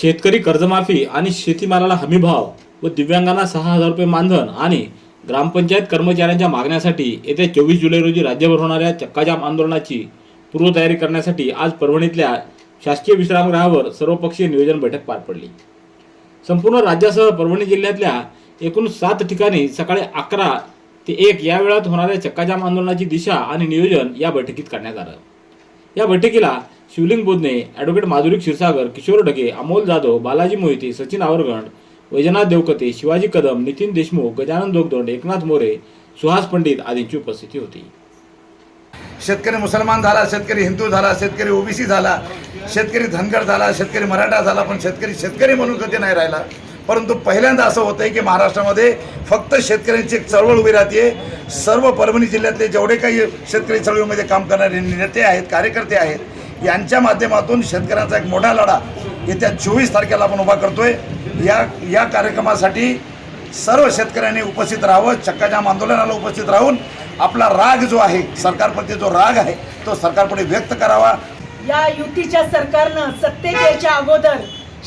शेतकरी कर्जमाफी आणि शेतीमालाला हमीभाव व दिव्यांगांना सहा हजार रुपये मानधन आणि ग्रामपंचायत कर्मचाऱ्यांच्या मागण्यासाठी येत्या चोवीस जुलै रोजी राज्यभर होणाऱ्या चक्काजाम आंदोलनाची पूर्वतयारी करण्यासाठी आज परभणीतल्या शासकीय विश्रामगृहावर सर्वपक्षीय नियोजन बैठक पार पडली. संपूर्ण राज्यासह परभणी जिल्ह्यातल्या एकूण सात ठिकाणी सकाळी अकरा ते एक या वेळात होणाऱ्या चक्काजाम आंदोलनाची दिशा आणि नियोजन या बैठकीत करण्यात आलं. या बैठकीला शिवलिंग बोधने ॲडव्होकेट माधुरी क्षीरसागर किशोर ढगे अमोल जाधव बालाजी मोहिते सचिन आवरगंड वैजनाथ देवकते शिवाजी कदम नितीन देशमुख गजानन दोगदोंड एकनाथ मोरे सुहास पंडित आदींची उपस्थिती होती. शेतकरी मुसलमान झाला शेतकरी हिंदू झाला शेतकरी ओबीसी झाला शेतकरी धनगर झाला शेतकरी मराठा झाला पण शेतकरी शेतकरी म्हणून कधी नाही राहिला. परंतु पहिल्यांदा असं होतं आहे की महाराष्ट्रामध्ये फक्त शेतकऱ्यांची एक चळवळ उभी राहते सर्व परभणी जिल्ह्यातले जेवढे काही शेतकरी चळवळीमध्ये काम करणारे नेते आहेत कार्यकर्ते आहेत यांच्या माध्यमातून शेतकऱ्यांचा एक मोठा लढा येत्या चोवीस तारखेला आपण उभा करतोय. या या कार्यक्रमासाठी सर्व शेतकऱ्यांनी उपस्थित राहावं चक्काजाम आंदोलनाला उपस्थित राहून आपला राग जो आहे सरकारप्रती जो राग आहे तो सरकारपुढे व्यक्त करावा. या युतीच्या सरकारनं सत्तेत यायच्या अगोदर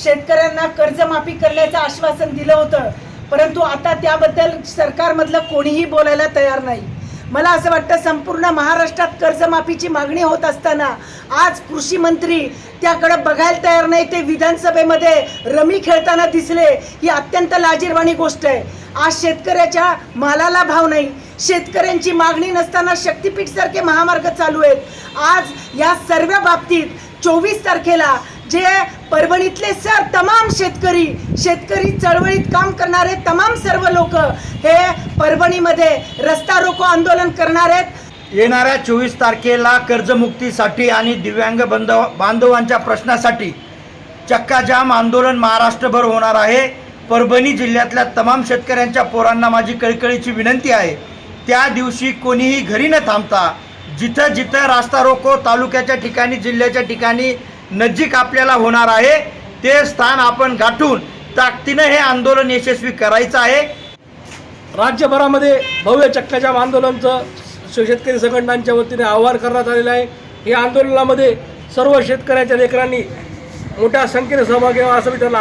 शेतकऱ्यांना कर्जमाफी करण्याचं आश्वासन दिलं होतं. परंतु आता त्याबद्दल सरकारमधलं कोणीही बोलायला तयार नाही. मला असं वाटतं संपूर्ण महाराष्ट्रात कर्जमाफीची मागणी होत असताना आज कृषी मंत्री त्याकडे बघायला तयार नाही ते विधानसभेमध्ये रमी खेळताना दिसले. ही अत्यंत लाजीरवाणी गोष्ट आहे. आज शेतकऱ्याच्या मालाला भाव नाही. शेतकऱ्यांची मागणी नसताना शक्तीपीठ सारखे महामार्ग चालू आहेत. आज या सर्व बाबतीत चोवीस तारखेला जे परभणीतले सर तमाम शेतकरी शेतकरी चळवळीत काम करणारे तमाम सर्व लोक हे परभणीमध्ये रस्ता रोको आंदोलन करणार आहेत. येणाऱ्या चोवीस तारखेला कर्जमुक्तीसाठी आणि दिव्यांग बंधव बांधवांच्या प्रश्नासाठी चक्काजाम आंदोलन महाराष्ट्रभर होणार आहे. परभणी जिल्ह्यातल्या तमाम शेतकऱ्यांच्या पोरांना माझी कळकळीची विनंती आहे. त्या दिवशी कोणीही घरी न थांबता जिथं जिथं रास्ता रोको तालुक्याच्या ठिकाणी जिल्ह्याच्या ठिकाणी नजीक आपल्याला होणार आहे ते स्थान आपण गाठून ताकदीनं हे आंदोलन यशस्वी करायचं आहे. राज्यभरामध्ये भव्य चक्काजाम आंदोलनचं शेतकरी संघटनांच्या वतीने आवाहन करण्यात आलेलं आहे. या आंदोलनामध्ये सर्व शेतकऱ्याच्या लेकरांनी मोठ्या संख्येने सहभागी व्हावा असं मी त्यांना